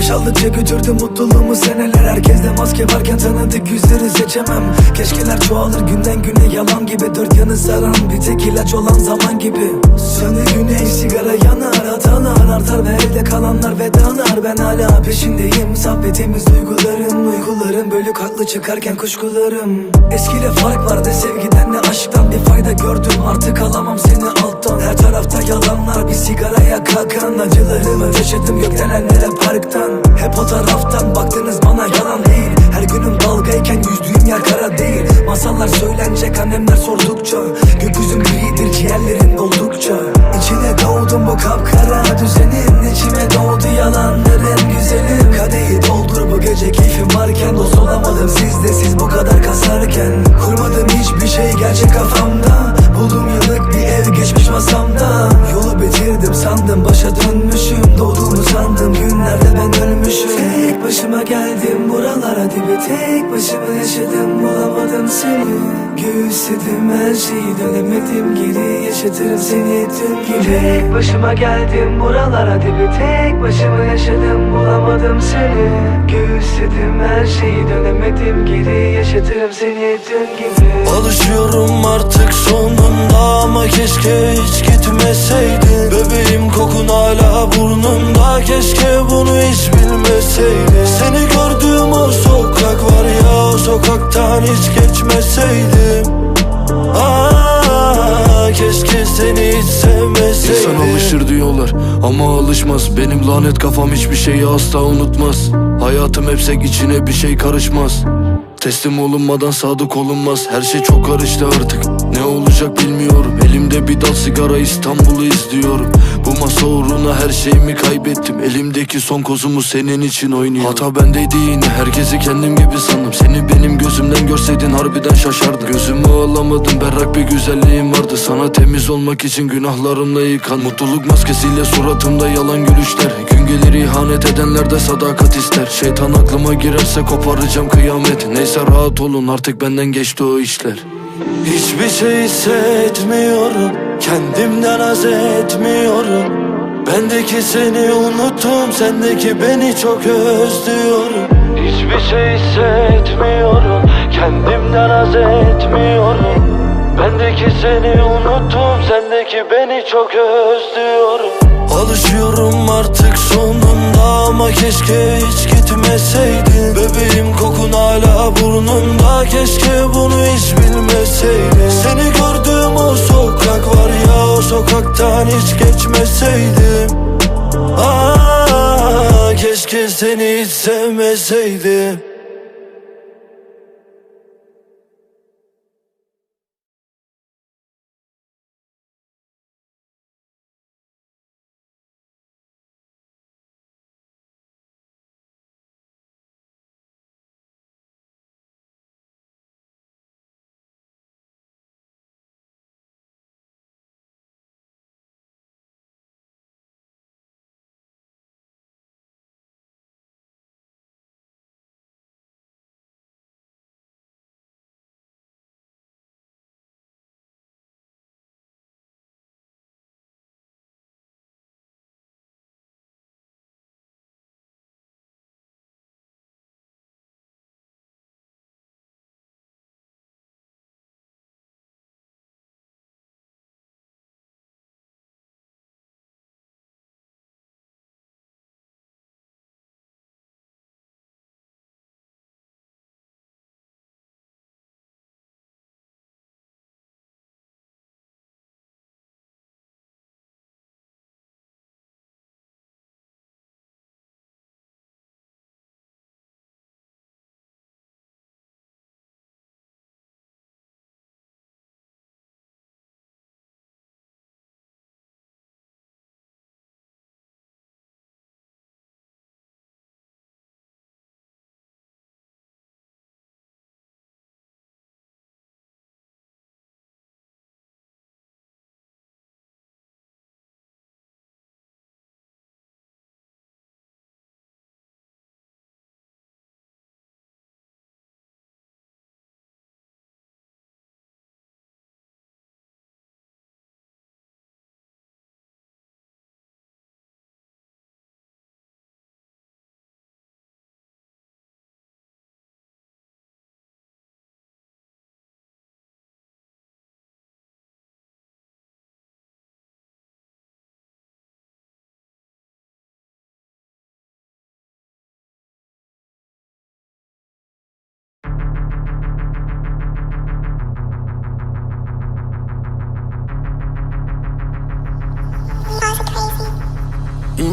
Yaş aldıkça götürdü mutluluğumu seneler. Herkeste maske varken tanıdık yüzleri seçemem. Keşkeler çoğalır günden güne yalan gibi. Dört yanı saran bir tek ilaç olan zaman gibi. Sönü güney sigara yanar hatalar artar Ve elde kalanlar vedalar Ben hala peşindeyim Sohbetimiz duygularım. Uygularım bölük haklı çıkarken kuşkularım. Eskiyle fark vardı sevgiden ne aşktan Bir fayda gördüm. Artık alamam seni tarafta yalanlar bir sigaraya kalkan Acılarımı yaşadım gökdelenlere parktan Hep o taraftan baktınız bana yalan değil. Her günüm dalgayken yüzdüğüm yer kara değil. Masallar söylenecek annemler sordukça Gökyüzüm gridir ciğerlerin doldukça Tek başıma yaşadım bulamadım seni. Göğüsledim her şeyi dönemedim. Geri Yaşatırım seni tüm gibi Tek başıma geldim buralara dibi. Tek başıma yaşadım bulamadım seni. Göğüsledim her şeyi dönemedim. Geri Yaşatırım seni tüm gibi Alışıyorum artık sonunda ama keşke hiç gitmeseydin. Bebeğim kokun hala burnumda keşke bunu hiç bilmeseydin sokaktan hiç geçmeseydim. Keşke seni hiç sevmeseydim. İnsan alışır diyorlar ama alışmaz. Benim lanet kafam hiçbir şeyi asla unutmaz. Hayatım hepsek içine bir şey karışmaz. Teslim olunmadan sadık olunmaz. Her şey çok karıştı artık. Ne olacak bilmiyorum. Elimde bir dal sigara İstanbul'u izliyorum. Bu masa uğruna her şeyimi kaybettim. Elimdeki son kozumu senin için oynuyorum. Hata bendeydi yine herkesi kendim gibi sandım. Seni benim gözümden görseydin harbiden şaşardım. Gözümü alamadım berrak bir güzelliğim vardı. Sana temiz olmak için günahlarımla yıkan Mutluluk maskesiyle suratımda yalan gülüşler. Gün gelir ihanet edenler de sadakat ister. Şeytan aklıma girerse koparacağım kıyamet. Neyse rahat olun artık benden geçti o işler Hiçbir şey hissetmiyorum Kendimden haz etmiyorum. Bendeki seni unuttum Sendeki beni çok özlüyorum. Hiçbir şey hissetmiyorum Kendimden haz etmiyorum. Bendeki seni unuttum Sendeki beni çok özlüyorum. Alışıyorum artık sonunda ama keşke hiç gitmeseydin Bebeğim kokun hala burnumda keşke bunu hiç bilmeseydin. Seni gördüğüm o sokak var ya o sokaktan hiç geçmeseydim. Aa, keşke seni hiç sevmeseydim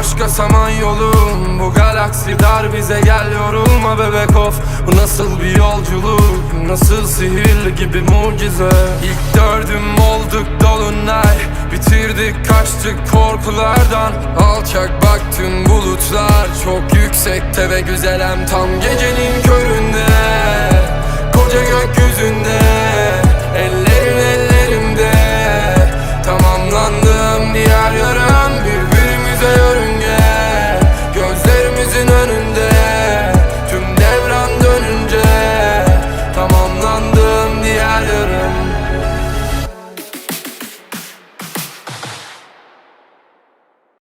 Başka saman yolum. Bu galaksi dar bize gel yorulma bebek of. Bu nasıl bir yolculuk? Nasıl sihirli gibi mucize? İlk dördüm olduk dolunay. Bitirdik kaçtık korkulardan. Alçak baktım bulutlar. Çok yüksekte ve güzelem Tam gecenin köründe. Koca gökyüzünde